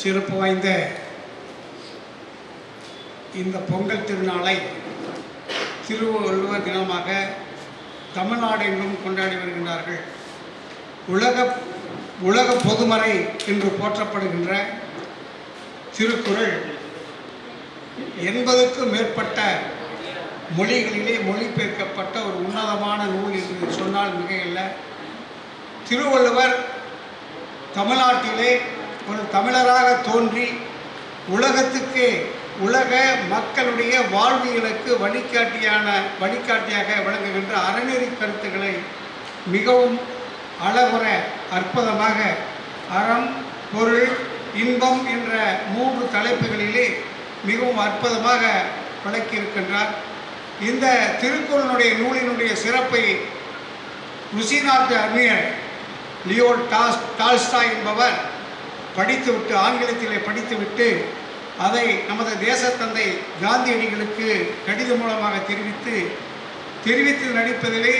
சிறப்பு வாய்ந்த இந்த பொங்கல் திருநாளை திருவள்ளுவர் தினமாக தமிழ்நாடு எங்கும் கொண்டாடி வருகின்றார்கள். உலக உலக பொதுமறை என்று போற்றப்படுகின்ற திருக்குறள் எண்பதுக்கும் மேற்பட்ட மொழிகளிலே மொழிபெயர்க்கப்பட்ட ஒரு உன்னதமான நூல் என்று சொன்னால் மிகையில்லை. திருவள்ளுவர் தமிழ்நாட்டிலே ஒரு தமிழராக தோன்றி உலகத்துக்கு உலக மக்களுடைய வாழ்வியலுக்கு வழிகாட்டியான வழிகாட்டியாக விளங்குகின்ற அறநெறி கருத்துக்களை மிகவும் அழகுற அற்புதமாக அறம் பொருள் இன்பம் என்ற மூன்று தலைப்புகளிலே மிகவும் அற்புதமாக விளக்கியிருக்கின்றார். இந்த திருக்குறளுடைய நூலினுடைய சிறப்பை ருசிநாத் நாட்டு அறிஞர் லியோ டாஸ் டால்ஸ்டா என்பவர் படித்துவிட்டு ஆங்கிலத்திலே படித்துவிட்டு அதை நமது தேசத்தந்தை காந்தியடிகளுக்கு கடிதம் மூலமாக தெரிவித்து தெரிவித்து நடிப்பதிலே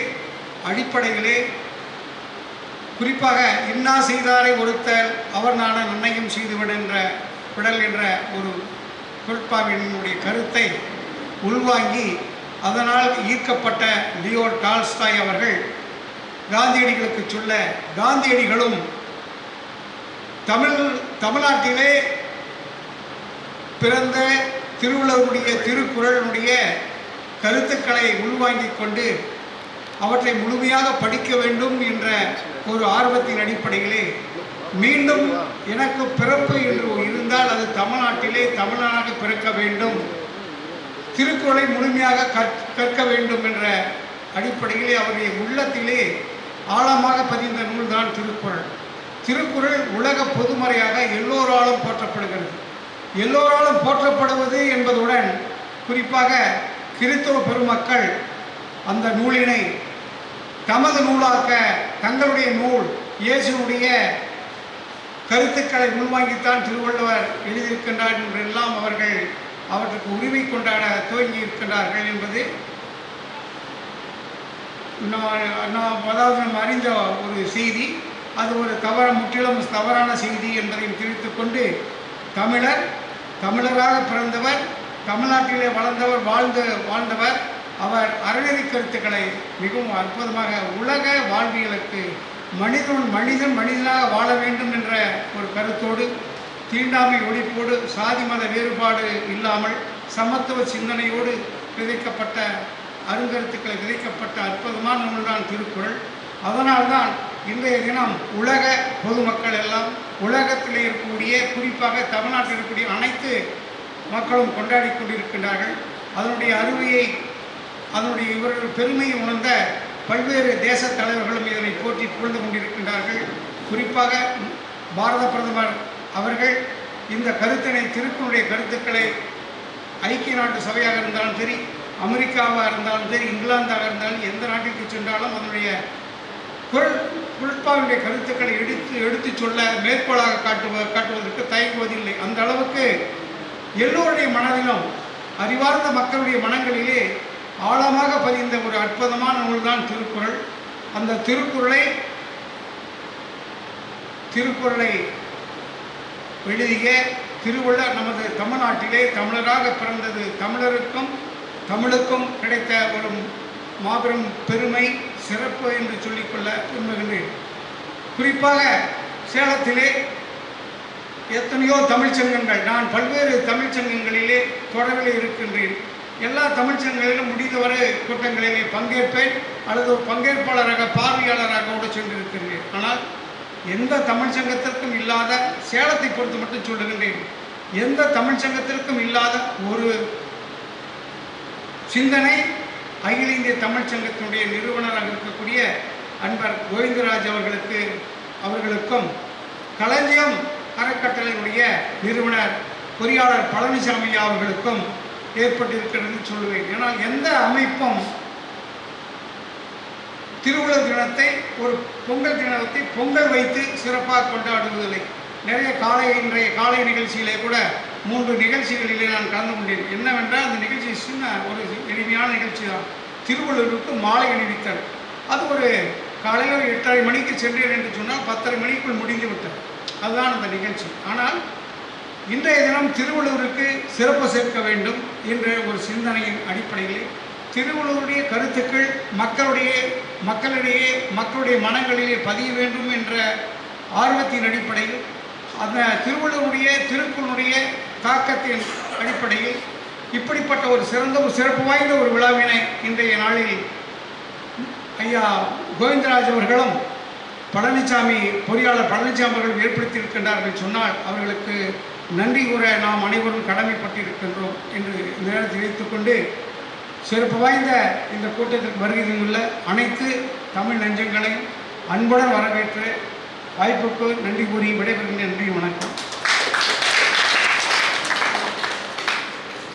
அடிப்படையிலே குறிப்பாக இன்னா செய்தாரை ஒருத்தல் அவர் நான நன்மையும் செய்துவிட என்ற விடல் என்ற ஒரு குரட்பாவினுடைய கருத்தை உள்வாங்கி அதனால் ஈர்க்கப்பட்ட லியோ டால்ஸ்டாய் அவர்கள் காந்தியடிகளுக்கு சொல்ல காந்தியடிகளும் தமிழ் தமிழ்நாட்டிலே பிறந்த திருவள்ளுவருடைய திருக்குறளுடைய கருத்துக்களை உள்வாங்கிக் கொண்டு அவற்றை முழுமையாக படிக்க வேண்டும் என்ற ஒரு ஆர்வத்தின் அடிப்படையிலே மீண்டும் எனக்கு பிறப்பு என்று இருந்தால் அது தமிழ்நாட்டிலே தமிழனாக பிறக்க வேண்டும். திருக்குறளை முழுமையாக கற்க வேண்டும் என்ற அடிப்படையிலே அவருடைய உள்ளத்திலே ஆழமாக பதிந்த நூல்தான் திருக்குறள். திருக்குறள் உலக பொதுமறையாக எல்லோராலும் போற்றப்படுகிறது. எல்லோராலும் போற்றப்படுவது என்பதுடன் குறிப்பாக கிறிஸ்தவ பெருமக்கள் அந்த நூலினை தமது நூலாக்க தங்களுடைய நூல் இயேசுனுடைய கருத்துக்களை உள்வாங்கித்தான் திருவள்ளுவர் எழுதியிருக்கின்றார் என்றெல்லாம் அவர்கள் அவற்றுக்கு உரிமை கொண்டாட துவங்கி இருக்கின்றார்கள் என்பது நான் அதாவது நம்ம அறிந்த ஒரு செய்தி. அது ஒரு தவற முற்றிலும் தவறான செய்தி என்பதையும் தெரிவித்து கொண்டு தமிழர் தமிழராக பிறந்தவர் தமிழ்நாட்டிலே வளர்ந்தவர் வாழ்ந்து வாழ்ந்தவர் அவர் அறநெறி கருத்துக்களை மிகவும் அற்புதமாக உலக வாழ்வியலுக்கு மனிதன் மனிதன் மனிதனாக வாழ வேண்டும் என்ற ஒரு கருத்தோடு தீண்டாமை ஒழிப்போடு சாதி மத வேறுபாடு இல்லாமல் சமத்துவ சிந்தனையோடு விதைக்கப்பட்ட அருங்கருத்துக்களை விதைக்கப்பட்ட அற்புதமான நூல்தான் திருக்குறள். அதனால்தான் இன்றைய தினம் உலக பொதுமக்கள் எல்லாம் உலகத்தில் இருக்கக்கூடிய குறிப்பாக தமிழ்நாட்டில் இருக்கக்கூடிய அனைத்து மக்களும் கொண்டாடி கொண்டிருக்கின்றார்கள். அதனுடைய அருமையை அதனுடைய இவர்கள் பெருமையை உணர்ந்த பல்வேறு தேச தலைவர்களும் இதனை போற்றி புகழ்ந்து கொண்டிருக்கின்றார்கள். குறிப்பாக பாரத பிரதமர் அவர்கள் இந்த கருத்தினை திருக்குறளுடைய கருத்துக்களை ஐக்கிய நாட்டு சபையாக இருந்தாலும் சரி அமெரிக்காவாக இருந்தாலும் சரி இங்கிலாந்தாக இருந்தாலும் எந்த நாட்டிற்கு சென்றாலும் அதனுடைய குரல் குரட்பாவினுடைய கருத்துக்களை எடுத்து எடுத்துச் சொல்ல மேற்கோளாக காட்டுவ காட்டுவதற்கு தயங்குவதில்லை. அந்த அளவுக்கு எல்லோருடைய மனதிலும் அறிவார்ந்த மக்களுடைய மனங்களிலே ஆழமாக பதிந்த ஒரு அற்புதமான நூல்தான் திருக்குறள். அந்த திருக்குறளை திருக்குறளை எழுதிய திருவள்ளுவர் நமது தமிழ்நாட்டிலே தமிழராக பிறந்தது தமிழருக்கும் தமிழுக்கும் கிடைத்த ஒரு மாபெரும் பெருமை. சிறப்பு என்று சொல்லிக்கொள்ள விரும்புகின்றேன். குறிப்பாக சேலத்திலே எத்தனையோ தமிழ்ச்சங்கங்கள் நான் பல்வேறு தமிழ்ச்சங்கங்களிலே தொடர்பில் இருக்கின்றேன். எல்லா தமிழ்ச்சங்கங்களிலும் முடிந்தவரை கூட்டங்களிலே பங்கேற்பேன். அல்லது ஒரு பங்கேற்பாளராக பார்வையாளராக கூட சென்றிருக்கின்றேன். ஆனால் எந்த தமிழ்ச்சங்கத்திற்கும் இல்லாத சேலத்தை பொறுத்து மட்டும் சொல்லுகின்றேன். எந்த தமிழ்ச்சங்கத்திற்கும் இல்லாத ஒரு சிந்தனை அகில இந்திய தமிழ்ச் சங்கத்தினுடைய நிறுவனராக இருக்கக்கூடிய அன்பர் கோவிந்தராஜ் அவர்களுக்கு அவர்களுக்கும் களஞ்சியம் அறக்கட்டளையினுடைய நிறுவனர் பொறியாளர் பழனிசாமி அவர்களுக்கும் ஏற்பட்டிருக்கிறது சொல்லுவேன். ஏன்னால் எந்த அமைப்பும் திருவள்ளுவர் தினத்தை ஒரு பொங்கல் தினத்தை பொங்கல் வைத்து சிறப்பாக கொண்டாடுவதில்லை. நிறைய காலை இன்றைய காலை நிகழ்ச்சியிலே கூட மூன்று நிகழ்ச்சிகளிலே நான் கலந்து கொண்டேன். என்னவென்றால் அந்த நிகழ்ச்சி சின்ன ஒரு எளிமையான நிகழ்ச்சி தான். திருவள்ளுவருக்கு மாலை அணிவித்தல். அது ஒரு காலையில் எட்டரை மணிக்கு சென்றேன் என்று சொன்னால் பத்தரை மணிக்குள் முடிந்து விட்டது. அதுதான் அந்த நிகழ்ச்சி. ஆனால் இன்றைய தினம் திருவள்ளுவருக்கு சிறப்பு சேர்க்க வேண்டும் என்ற ஒரு சிந்தனையின் அடிப்படையில் திருவள்ளுவருடைய கருத்துக்கள் மக்களுடைய மக்களிடையே மக்களுடைய மனங்களிலே பதிய வேண்டும் என்ற ஆர்வத்தின் அடிப்படையில் அந்த திருவள்ளுவருடைய திருக்குறளுடைய தாக்கத்தின் அடிப்படையில் இப்படிப்பட்ட ஒரு சிறந்த ஒரு சிறப்பு வாய்ந்த ஒரு விழாவினை இன்றைய நாளில் ஐயா கோவிந்தராஜ் அவர்களும் பழனிசாமி பொறியாளர் பழனிசாமி அவர்கள் ஏற்படுத்தியிருக்கின்றார்கள் சொன்னால் அவர்களுக்கு நன்றி கூற நாம் அனைவரும் கடமைப்பட்டிருக்கின்றோம் என்று இந்த நேரத்தில் தெரிவித்துக்கொண்டு சிறப்பு வாய்ந்த இந்த கூட்டத்திற்கு வருகை உள்ள அனைத்து தமிழ் நெஞ்சங்களையும் அன்புடன் வரவேற்று வாய்ப்புக்கு நன்றி கூறி விடைபெறுகின்ற நன்றி வணக்கம்.